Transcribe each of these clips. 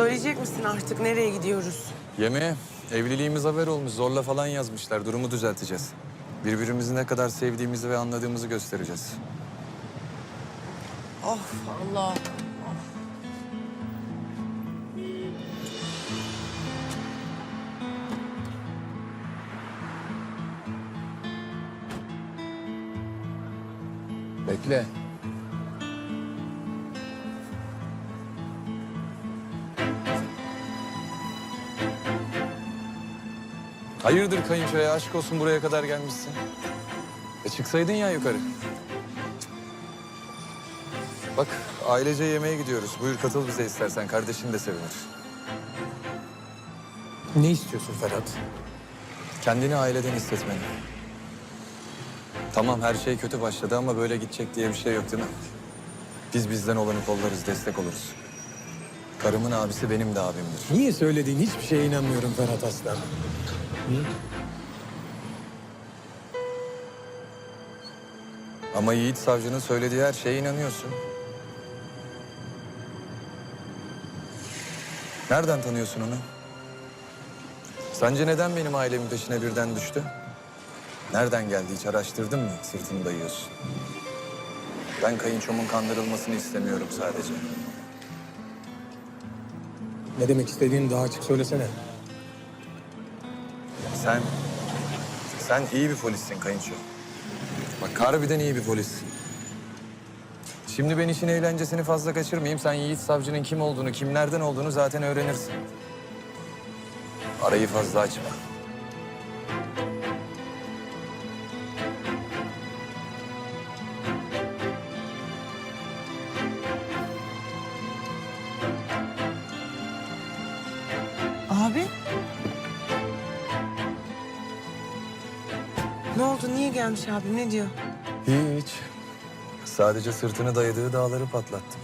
Söyleyecek misin artık nereye gidiyoruz? Yemeğe evliliğimiz haber olmuş. Zorla falan yazmışlar. Durumu düzelteceğiz. Birbirimizi ne kadar sevdiğimizi ve anladığımızı göstereceğiz. Of Allah. Bekle. Hayırdır kayınçoya aşk olsun buraya kadar gelmişsin. E çıksaydın ya yukarı. Bak ailece yemeğe gidiyoruz. Buyur katıl bize istersen. Kardeşin de sevinir. Ne istiyorsun Ferhat? Kendini aileden hissetmeni. Tamam her şey kötü başladı ama böyle gidecek diye bir şey yok değil mi? Biz bizden olanı kollarız, destek oluruz. Karımın abisi benim de abimdir. Niye söylediğin hiçbir şeye inanmıyorum Ferhat Aslan. Ama Yiğit Savcı'nın söylediği her şeye inanıyorsun. Nereden tanıyorsun onu? Sence neden benim ailemin peşine birden düştü? Nereden geldi hiç araştırdın mı? Sırtını dayıyorsun. Ben kayınçomun kandırılmasını istemiyorum sadece. Ne demek istediğini daha açık söylesene. Sen, sen iyi bir polissin kayınço. Bak harbiden iyi bir polissin. Şimdi ben işin eğlencesini fazla kaçırmayayım. Sen Yiğit Savcı'nın kim olduğunu, kimlerden olduğunu zaten öğrenirsin. Arayı fazla açma. Gelmiş abim? Ne diyor? Hiç. Sadece sırtını dayadığı dağları patlattım.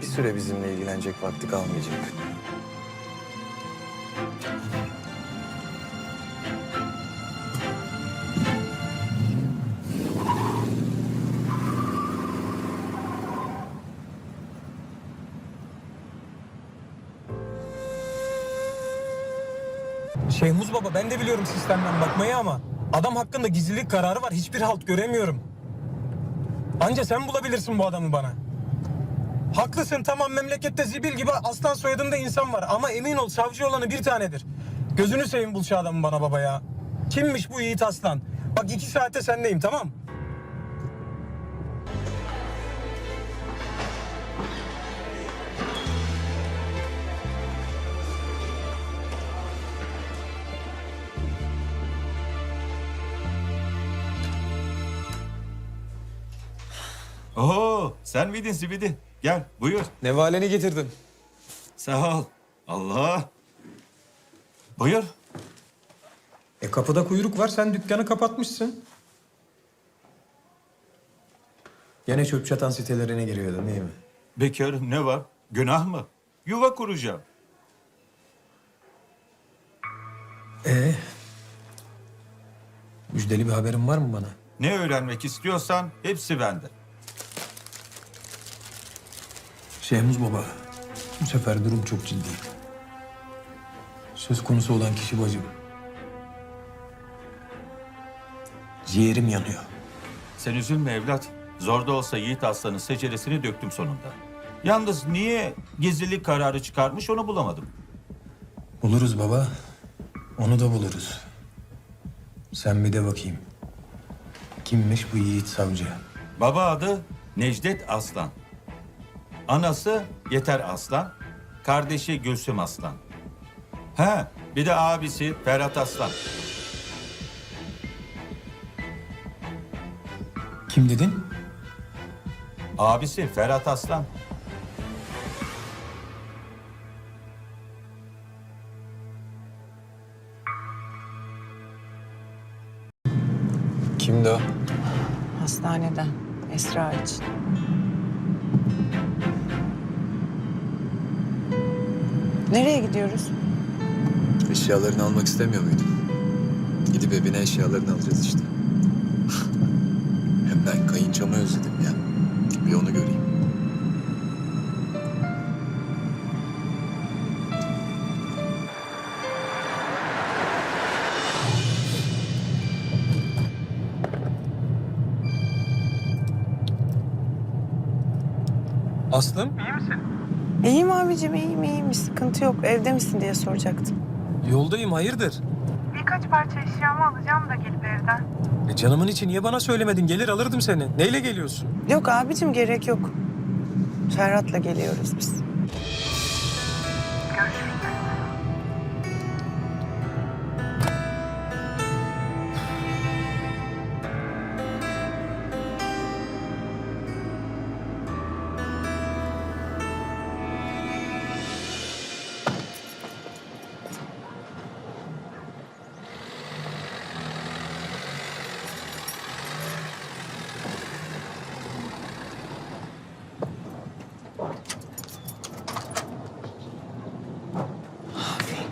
Bir süre bizimle ilgilenecek vakti kalmayacak. Şehmuz Baba ben de biliyorum sistemden bakmayı ama adam hakkında gizlilik kararı var. Hiçbir halt göremiyorum. Anca sen bulabilirsin bu adamı bana. Haklısın tamam memlekette zibil gibi aslan soyadında insan var ama emin ol savcı olanı bir tanedir. Gözünü seveyim bul şu adamı bana baba ya. Kimmiş bu Yiğit Aslan? Bak iki saate sendeyim tamam Oo, sen miydin Zibidi? Gel, buyur. Nevaleni getirdim. Sağ ol. Allah. Buyur. E kapıda kuyruk var sen dükkanı kapatmışsın. Gene çöp çatan sitelerine giriyordun değil mi? Bekarım ne var? Günah mı? Yuva kuracağım. Ee, müjdeli bir haberin var mı bana? Ne öğrenmek istiyorsan hepsi bende. Şehmuz Baba, bu sefer durum çok ciddi. Söz konusu olan kişi bacım. Ciğerim yanıyor. Sen üzülme evlat. Zor da olsa Yiğit Aslan'ın seceresini döktüm sonunda. Yalnız niye gizlilik kararı çıkarmış onu bulamadım. Buluruz baba. Onu da buluruz. Sen bir de bakayım. Kimmiş bu Yiğit Savcı? Baba adı Necdet Aslan. Anası Yeter Aslan. Kardeşi Gülsüm Aslan. He, bir de abisi Ferhat Aslan. Kim dedin? Abisi Ferhat Aslan. Kimdi o? Hastaneden. Esra için. Nereye gidiyoruz? Eşyalarını almak istemiyor muydun? Gidip evine eşyalarını alacağız işte. Hem ben kayınçamı özledim ya. Bir onu göreyim. Aslım? İyi misin? İyiyim abicim iyiyim iyiyim. Bir sıkıntı yok. Evde misin diye soracaktım. Yoldayım hayırdır? Birkaç parça eşyamı alacağım da gelip evden. E canımın içi niye bana söylemedin? Gelir alırdım seni. Neyle geliyorsun? Yok abicim gerek yok. Ferhat'la geliyoruz biz.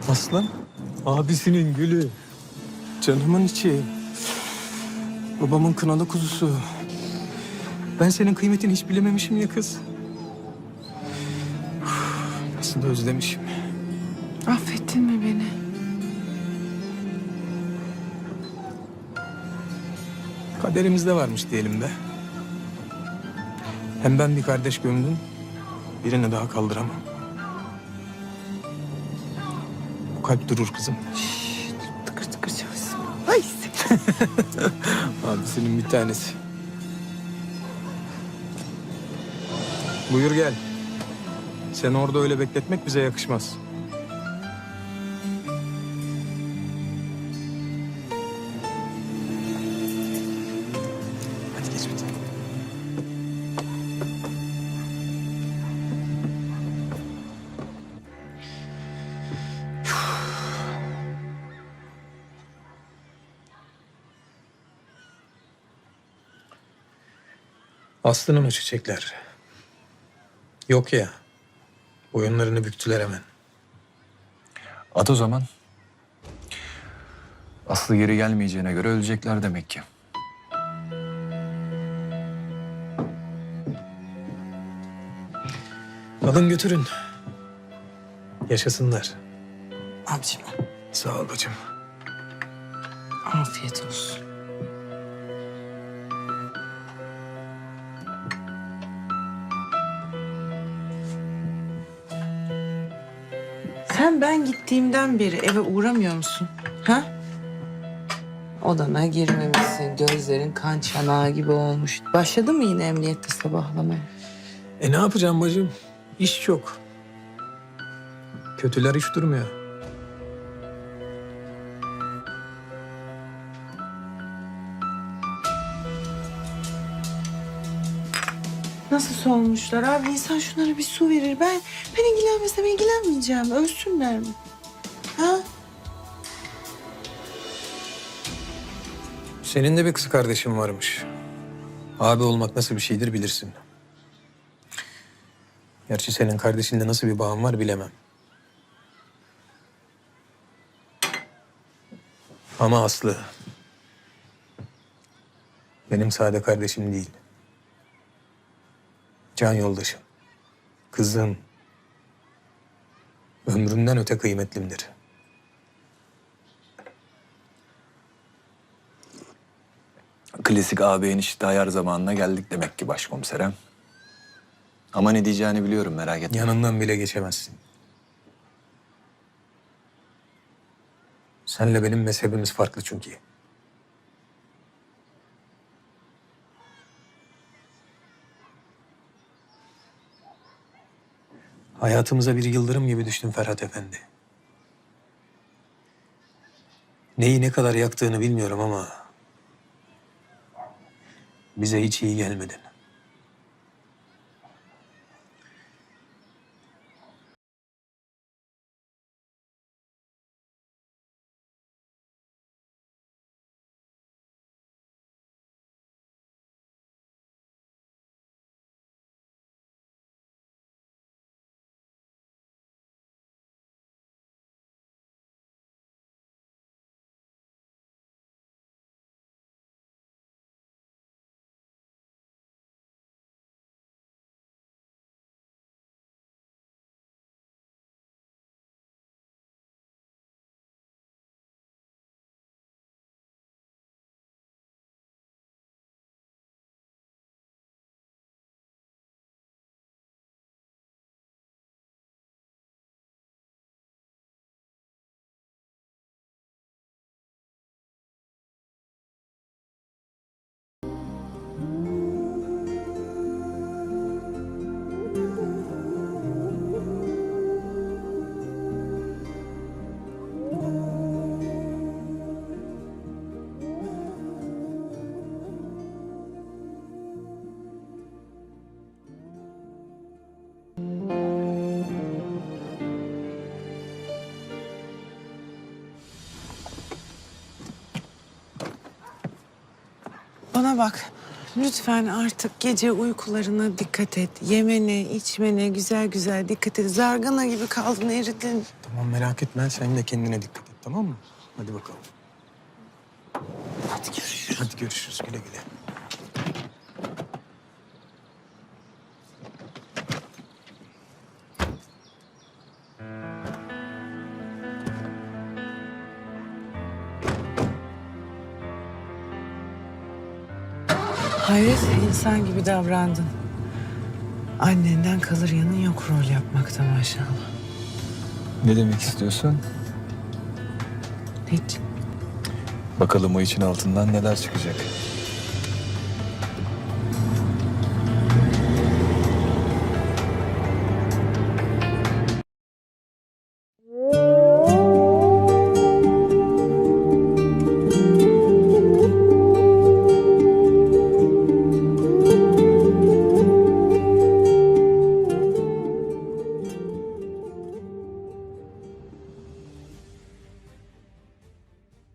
Aslan, abisinin gülü. Canımın içi. Babamın kınalı kuzusu. Ben senin kıymetini hiç bilememişim ya kız. Nasıl da özlemişim. Affettin mi beni? Kaderimizde varmış diyelim de. Hem ben bir kardeş gömdüm, birini daha kaldıramam. Kalp durur kızım. Tıkır tıkır çalışsın. Ay Abisinin bir tanesi. Buyur gel. Seni orada öyle bekletmek bize yakışmaz. Aslı'nın o çiçekler. Yok ya. Boyunlarını büktüler hemen. At o zaman. Aslı geri gelmeyeceğine göre ölecekler demek ki. Alın götürün. Yaşasınlar. Abicim Sağ ol bacım. afiyet olsun. Sen ben gittiğimden beri eve uğramıyor musun? Ha? Odana girmemişsin. Gözlerin kan çanağı gibi olmuş. Başladı mı yine emniyette sabahlamaya? E ne yapacağım bacım? İş çok. Kötüler hiç durmuyor. Nasıl solmuşlar abi? İnsan şunlara bir su verir. Ben ben ilgilenmesem ilgilenmeyeceğim. Ölsünler mi? Ha? Senin de bir kız kardeşin varmış. Abi olmak nasıl bir şeydir bilirsin. Gerçi senin kardeşinle nasıl bir bağın var bilemem. Ama Aslı... Benim sade kardeşim değil. Can yoldaşım. Kızım. Ömrümden öte kıymetlimdir. Klasik ağabey enişte ayar zamanına geldik demek ki başkomiserem. Ama ne diyeceğini biliyorum merak etme. Yanından bile geçemezsin. Senle benim mezhebimiz farklı çünkü. Hayatımıza bir yıldırım gibi düştün Ferhat Efendi. Neyi ne kadar yaktığını bilmiyorum ama... ...bize hiç iyi gelmedin. Bana bak. Lütfen artık gece uykularına dikkat et. Yemene, içmene güzel güzel dikkat et. Zargana gibi kaldın, eridin. Tamam merak etme sen de kendine dikkat et tamam mı? Hadi bakalım. Hadi görüşürüz. Hadi görüşürüz güle güle. Hayret insan gibi davrandın. Annenden kalır yanın yok rol yapmakta maşallah. Ne demek istiyorsun? Hiç. Bakalım o için altından neler çıkacak.